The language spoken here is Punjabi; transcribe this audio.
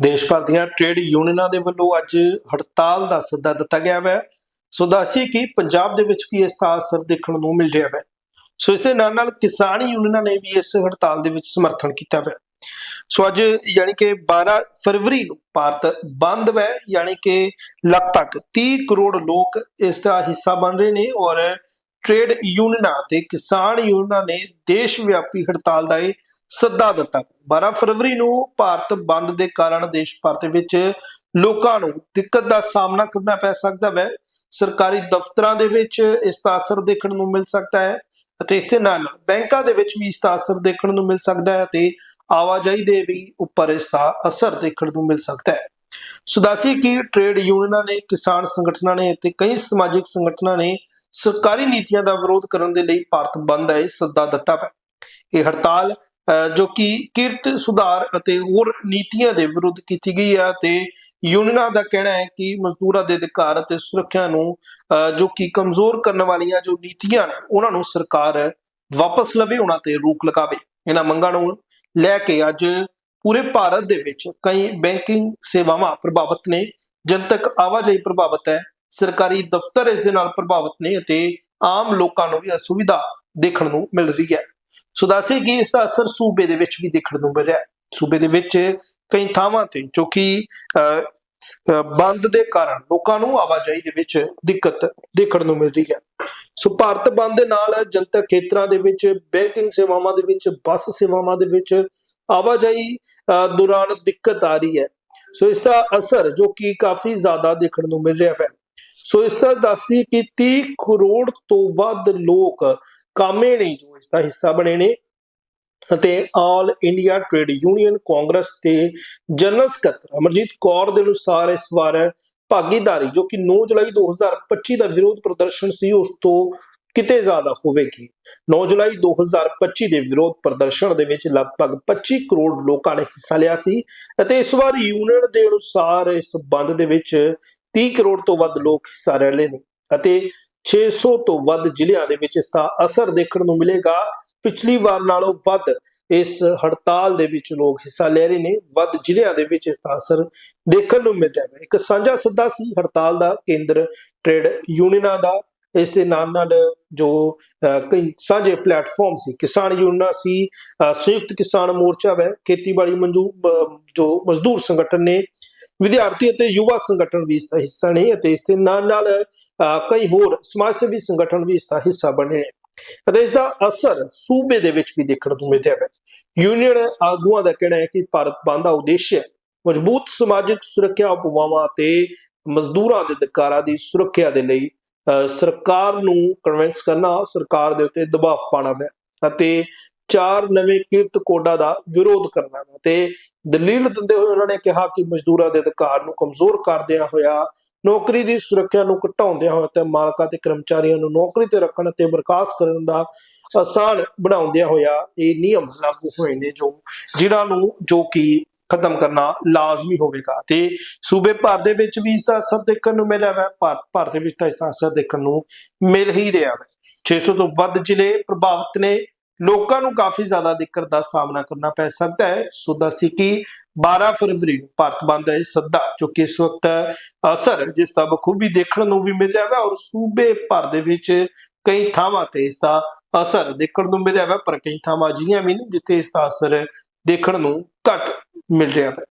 ਦੇਸ਼ ਭਰ ਦੀਆਂ ਟ੍ਰੇਡ ਯੂਨੀਅਨਾਂ ਦੇ ਵੱਲੋਂ ਅੱਜ ਹੜਤਾਲ ਦਾ ਸੱਦਾ ਦਿੱਤਾ ਗਿਆ ਹੈ ਸੋ ਦੱਸੀਏ ਕਿ ਪੰਜਾਬ ਦੇ ਵਿੱਚ ਵੀ ਇਸ ਦਾ ਅਸਰ ਦੇਖਣ ਨੂੰ ਮਿਲ ਰਿਹਾ ਹੈ ਸੋ ਇਸ ਦੇ ਨਾਲ ਨਾਲ ਕਿਸਾਨ ਯੂਨੀਅਨਾਂ ਨੇ ਵੀ ਇਸ ਹੜਤਾਲ ਦੇ ਵਿੱਚ ਸਮਰਥਨ ਕੀਤਾ ਹੈ ਸੋ ਅੱਜ ਯਾਨੀ ਕਿ 12 ਫਰਵਰੀ ਨੂੰ ਭਾਰਤ ਬੰਦ ਹੈ ਯਾਨੀ ਕਿ ਲਗਭਗ 30 ਕਰੋੜ ਲੋਕ ਇਸ ਦਾ ਹਿੱਸਾ ਬਣ ਰਹੇ ਨੇ ਔਰ ਟ੍ਰੇਡ ਯੂਨੀਅਨਾਂ ਤੇ ਕਿਸਾਨ ਯੂਨੀਅਨਾਂ ਨੇ ਦੇਸ਼ ਵਿਆਪੀ ਹੜਤਾਲ ਦਾ ਇਹ ਸੱਦਾ ਦਿੱਤਾ। 12 ਫਰਵਰੀ ਨੂੰ ਭਾਰਤ ਬੰਦ ਦੇ ਕਾਰਨ ਦੇਸ਼ ਭਰ ਦੇ ਵਿੱਚ ਲੋਕਾਂ ਨੂੰ ਦਿੱਕਤ ਦਾ ਸਾਹਮਣਾ ਕਰਨਾ ਪੈ ਸਕਦਾ ਹੈ। ਸਰਕਾਰੀ ਦਫ਼ਤਰਾਂ ਦੇ ਵਿੱਚ ਇਸ ਦਾ ਅਸਰ ਦੇਖਣ ਨੂੰ ਮਿਲ ਸਕਦਾ ਹੈ ਅਤੇ ਇਸ ਦੇ ਨਾਲ ਨਾਲ ਬੈਂਕਾਂ ਦੇ ਵਿੱਚ ਵੀ ਇਸ ਦਾ ਅਸਰ ਦੇਖਣ ਨੂੰ ਮਿਲ ਸਕਦਾ ਹੈ ਤੇ ਆਵਾਜਾਈ ਦੇ ਵੀ ਉੱਪਰ ਇਸ ਦਾ ਅਸਰ ਦੇਖਣ ਨੂੰ ਮਿਲ ਸਕਦਾ ਹੈ। ਸੁਦਾਸੀ ਕੀ ਟ੍ਰੇਡ ਯੂਨੀਅਨਾਂ ਨੇ ਕਿਸਾਨ ਸੰਗਠਨਾਂ ਨੇ ਅਤੇ ਕਈ ਸਮਾਜਿਕ ਸੰਗਠਨਾਂ ਨੇ ਸਰਕਾਰੀ ਨੀਤੀਆਂ ਦਾ ਵਿਰੋਧ ਕਰਨ ਦੇ ਲਈ ਭਾਰਤ ਬੰਦ ਹੈ ਸੱਦਾ ਦਿੱਤਾ ਹੈ ਇਹ ਹੜਤਾਲ ਅਹ, ਜੋ ਕਿ ਕਿਰਤ ਸੁਧਾਰ ਅਤੇ ਹੋਰ ਨੀਤੀਆਂ ਦੇ ਵਿਰੁੱਧ ਕੀਤੀ ਗਈ ਹੈ ਤੇ ਯੂਨੀਅਨਾਂ ਦਾ ਕਹਿਣਾ ਹੈ ਕਿ ਮਜ਼ਦੂਰਾਂ ਦੇ ਅਧਿਕਾਰ ਅਤੇ ਸੁਰੱਖਿਆ ਨੂੰ ਅਹ, ਜੋ ਕਿ ਕਮਜ਼ੋਰ ਕਰਨ ਵਾਲੀਆਂ ਜੋ ਨੀਤੀਆਂ ਨੇ ਉਹਨਾਂ ਨੂੰ ਸਰਕਾਰ ਵਾਪਸ ਲਵੇ ਉਹਨਾਂ ਤੇ ਰੋਕ ਲਗਾਵੇ। ਇਹਨਾਂ ਮੰਗਾਂ ਨੂੰ ਲੈ ਕੇ ਅੱਜ ਪੂਰੇ ਭਾਰਤ ਦੇ ਵਿੱਚ ਕਈ ਬੈਂਕਿੰਗ ਸੇਵਾਵਾਂ ਪ੍ਰਭਾਵਿਤ ਨੇ। ਜਨਤਕ ਆਵਾਜਾਈ ਪ੍ਰਭਾਵਿਤ ਹੈ ਸਰਕਾਰੀ ਦਫ਼ਤਰ ਇਸ ਦੇ ਨਾਲ ਪ੍ਰਭਾਵਿਤ ਨੇ ਅਤੇ ਆਮ ਲੋਕਾਂ ਨੂੰ ਵੀ ਅਸੁਵਿਧਾ ਦੇਖਣ ਨੂੰ ਮਿਲ ਰਹੀ ਹੈ। ਸੋ ਦੱਸੇ ਕਿ ਇਸ ਦਾ ਅਸਰ ਸੂਬੇ ਦੇ ਵਿੱਚ ਵੀ ਦੇਖਣ ਨੂੰ ਮਿਲ ਰਿਹਾ ਹੈ। ਸੂਬੇ ਦੇ ਵਿੱਚ ਕਈ ਥਾਵਾਂ ਤੇ ਜੋ ਕਿ ਅਹ, ਬੰਦ ਦੇ ਕਾਰਨ ਲੋਕਾਂ ਨੂੰ ਆਵਾਜਾਈ ਦੇ ਵਿੱਚ ਦਿੱਕਤ ਦੇਖਣ ਨੂੰ ਮਿਲ ਰਹੀ ਹੈ। ਸੋ ਭਾਰਤ ਬੰਦ ਦੇ ਨਾਲ ਜਨਤਕ ਖੇਤਰਾਂ ਦੇ ਵਿੱਚ ਬੈਂਕਿੰਗ ਸੇਵਾਵਾਂ ਦੇ ਵਿੱਚ ਬੱਸ ਸੇਵਾਵਾਂ ਦੇ ਵਿੱਚ ਆਵਾਜਾਈ ਦੌਰਾਨ ਦਿੱਕਤ ਆ ਰਹੀ ਹੈ। ਸੋ ਇਸ ਦਾ ਅਸਰ ਜੋ ਕਿ ਕਾਫੀ ਜ਼ਿਆਦਾ ਦੇਖਣ ਨੂੰ ਮਿਲ ਰਿਹਾ ਹੈ। ਸੋ ਇਸ ਦਾ ਦੱਸੀ ਕਿ 30 ਕਰੋੜ ਤੋਂ ਵੱਧ ਲੋਕ ਕਾਮੇ ਨੇ ਜੋ ਇਸ ਦਾ ਹਿੱਸਾ ਬਣੇ ਨੇ। ਅਤੇ all India trade union congress ਤੇ ਜਨਰਲ ਸਕੱਤਰ ਅਮਰਜੀਤ ਕੌਰ ਦੇ ਅਨੁਸਾਰ ਇਸ ਵਾਰ ਭਾਗੀਦਾਰੀ ਜੋ ਕਿ 9 ਜੁਲਾਈ 2025 ਦਾ ਵਿਰੋਧ ਪ੍ਰਦਰਸ਼ਨ ਸੀ, ਉਸ ਤੋਂ ਕਿਤੇ ਜ਼ਿਆਦਾ ਹੋਵੇਗੀ। 9 ਜੁਲਾਈ 2025 ਦੇ ਵਿਰੋਧ ਪ੍ਰਦਰਸ਼ਨ ਦੇ ਵਿੱਚ ਲਗਭਗ 25 ਕਰੋੜ ਲੋਕਾਂ ਨੇ ਹਿੱਸਾ ਲਿਆ ਸੀ। ਅਤੇ ਇਸ ਵਾਰ ਯੂਨੀਅਨ ਦੇ ਅਨੁਸਾਰ ਇਸ ਬੰਦ ਦੇ ਵਿੱਚ 30 ਕਰੋੜ ਤੋਂ ਵੱਧ ਲੋਕ ਹਿੱਸਾ ਲੈ ਲਏ ਨੇ ਅਤੇ 600 ਤੋਂ ਵੱਧ ਜ਼ਿਲ੍ਹਿਆਂ ਦੇ ਵਿੱਚ ਇਸ ਦਾ ਅਸਰ ਦੇਖਣ ਨੂੰ ਮਿਲੇਗਾ। ਪਿਛਲੀ ਵਾਰ ਨਾਲੋਂ ਵੱਧ ਇਸ ਹੜਤਾਲ ਦੇ ਵਿੱਚ ਲੋਕ ਹਿੱਸਾ ਲੈ ਰਹੇ ਨੇ। ਵੱਧ ਜ਼ਿਲ੍ਹਿਆਂ ਦੇ ਵਿੱਚ ਇਸ ਦਾ ਅਸਰ ਦੇਖਣ ਨੂੰ ਮਿਲ ਰਿਹਾ ਹੈ। ਇੱਕ ਸਾਂਝਾ ਸੱਦਾ ਸੀ, ਹੜਤਾਲ ਦਾ ਕੇਂਦਰ ਟ੍ਰੇਡ ਯੂਨੀਅਨਾਂ ਦਾ। ਇਸ ਦੇ ਨਾਲ ਨਾਲ ਜੋ ਅਹ, ਕਈ ਸਾਂਝੇ ਪਲੇਟਫਾਰਮ ਸੀ ਕਿਸਾਨ ਯੂਨੀਅਨਾਂ ਸੀ ਸੰਯੁਕਤ ਕਿਸਾਨ ਮੋਰਚਾ ਹੈ ਖੇਤੀਬਾੜੀ ਮੰਜੂ ਜੋ ਮਜ਼ਦੂਰ ਸੰਗਠਨ ਨੇ ਵਿਦਿਆਰਥੀ ਅਤੇ ਯੁਵਾ ਸੰਗਠਨ ਵੀ ਇਸ ਦਾ ਹਿੱਸਾ ਨੇ ਅਤੇ ਇਸ ਦੇ ਨਾਲ ਨਾਲ ਕਈ ਹੋਰ ਸਮਾਜ ਸੇਵੀ ਸੰਗਠਨ ਵੀ ਇਸ ਦਾ ਹਿੱਸਾ ਬਣੇ ਨੇ। ਅਤੇ ਇਸ ਦਾ ਅਸਰ ਸੂਬੇ ਦੇ ਵਿੱਚ ਵੀ ਦੇਖਣ ਨੂੰ ਮਿਲਿਆ ਰਿਹਾ ਹੈ ਯੂਨੀਅਨ ਆਗੂਆਂ ਦਾ ਕਹਿਣਾ ਹੈ ਕਿ ਭਾਰਤ ਬੰਦ ਦਾ ਉਦੇਸ਼ ਹੈ। ਮਜ਼ਬੂਤ ਸਮਾਜਿਕ ਸੁਰੱਖਿਆ ਉਪਵਾਵਾਂ ਅਤੇ ਮਜ਼ਦੂਰਾਂ ਦੇ ਅਧਿਕਾਰਾਂ ਦੀ ਸੁਰੱਖਿਆ ਦੇ ਲਈ ਸਰਕਾਰ ਨੂੰ ਕਨਵਿੰਸ ਕਰਨਾ, ਸਰਕਾਰ ਦੇ ਉੱਤੇ ਦਬਾਅ ਪਾਉਣਾ ਹੈ ਅਤੇ ਚਾਰ ਨਵੇਂ ਕਿਰਤ ਕੋਡਾਂ ਦਾ ਵਿਰੋਧ ਕਰਨਾ ਤੇ ਦਲੀਲ ਦਿੰਦੇ ਹੋਏ ਉਹਨਾਂ ਨੇ ਕਿਹਾ ਕਿ ਮਜ਼ਦੂਰਾਂ ਦੇ ਅਧਿਕਾਰ ਨੂੰ ਕਮਜ਼ੋਰ ਕਰਦਿਆਂ ਹੋਇਆ, ਨੌਕਰੀ ਦੀ ਸੁਰੱਖਿਆ ਨੂੰ ਘਟਾਉਂਦਿਆਂ ਹੋਇਆ ਤੇ ਮਾਲਕਾਂ ਤੇ ਕਰਮਚਾਰੀਆਂ ਨੂੰ ਨੌਕਰੀ ਤੇ ਰੱਖਣ ਅਤੇ ਬਰਖਾਸਤ ਕਰਨ ਦਾ ਆਸਾਨ ਬਣਾਉਂਦਿਆਂ ਹੋਇਆ ਇਹ ਨਿਯਮ ਲਾਗੂ ਹੋਏ ਨੇ ਜੋ, ਜਿਨ੍ਹਾਂ ਨੂੰ ਜੋ ਕਿ ਖਤਮ ਕਰਨਾ ਲਾਜ਼ਮੀ ਹੋਵੇਗਾ। ਤੇ ਸੂਬੇ ਭਰ ਦੇ ਵਿੱਚ ਵੀ ਇਸ ਦਾ ਅਸਰ ਦੇਖਣ ਨੂੰ ਮਿਲ ਰਿਹਾ ਹੈ ਭਾਰਤ ਭਰ ਦੇ ਵਿੱਚ ਤਾਂ ਇਸ ਦਾ ਅਸਰ ਦੇਖਣ ਨੂੰ ਮਿਲ ਹੀ ਰਿਹਾ ਹੈ। 600 ਤੋਂ ਵੱਧ ਜ਼ਿਲ੍ਹੇ ਪ੍ਰਭਾਵਿਤ ਨੇ। ਲੋਕਾਂ ਨੂੰ ਕਾਫੀ ਜ਼ਿਆਦਾ ਦਿੱਕਤ ਦਾ ਸਾਹਮਣਾ ਕਰਨਾ ਪੈ ਸਕਦਾ ਹੈ। ਸੋ ਦੱਸੀ ਕਿ 12 ਫਰਵਰੀ ਨੂੰ ਭਾਰਤ ਬੰਦ ਹੈ ਸੱਦਾ, ਜੋ ਕਿ ਇਸ ਵਕਤ ਅਸਰ ਜਿਸ ਦਾ ਬਖੂਬੀ ਦੇਖਣ ਨੂੰ ਵੀ ਮਿਲ ਰਿਹਾ ਹੈ ਔਰ ਸੂਬੇ ਭਰ ਦੇ ਵਿੱਚ ਕਈ ਥਾਵਾਂ ਤੇ ਇਸ ਦਾ ਅਸਰ ਦੇਖਣ ਨੂੰ ਮਿਲ ਰਿਹਾ ਹੈ। ਪਰ ਕਈ ਥਾਵਾਂ ਅਜਿਹੀਆਂ ਵੀ ਨੇ ਜਿੱਥੇ ਇਸ ਦਾ ਅਸਰ ਦੇਖਣ ਨੂੰ ਘੱਟ ਮਿਲ ਰਿਹਾ ਹੈ।